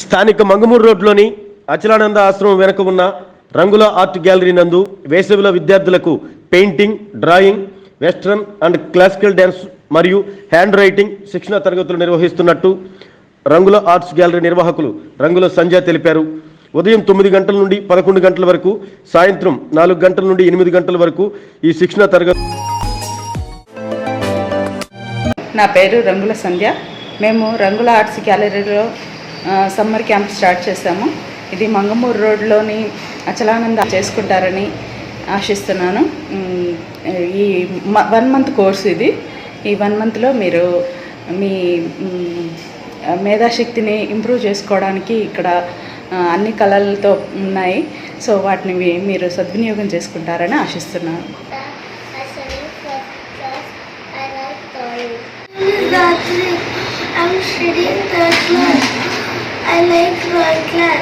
స్థానిక మంగమూరు రోడ్లోని అచలానంద ఆశ్రమం వెనుక ఉన్న రంగుల ఆర్ట్ గ్యాలరీ నందు వేసవిలో విద్యార్థులకు painting drawing western and classical dance మరియు హ్యాండ్ రైటింగ్ శిక్షణ తరగతులు నిర్వహిస్తున్నట్టు రంగుల ఆర్ట్స్ గ్యాలరీ నిర్వాహకులు రంగుల సంజయ్ తెలిపారు. ఉదయం తొమ్మిది గంటల నుండి పదకొండు గంటల వరకు సాయంత్రం నాలుగు గంటల నుండి ఎనిమిది గంటల వరకు ఈ శిక్షణ తరగతి నా పేరు రంగుల సంధ్య. మేము రంగుల ఆర్ట్స్ గ్యాలరీలో సమ్మర్ క్యాంప్ స్టార్ట్ చేశాము. ఇది మంగమూరు రోడ్లోని అచలానంద చేసుకుంటారని ఆశిస్తున్నాను. ఈ వన్ మంత్ కోర్స్ ఇది. ఈ వన్ మంత్లో మీరు మీ మేధాశక్తిని ఇంప్రూవ్ చేసుకోవడానికి ఇక్కడ అన్ని కళలతో ఉన్నాయి. సో వాటిని మీరు సద్వినియోగం చేసుకుంటారని ఆశిస్తున్నాను. I'm studying third class. I like my class.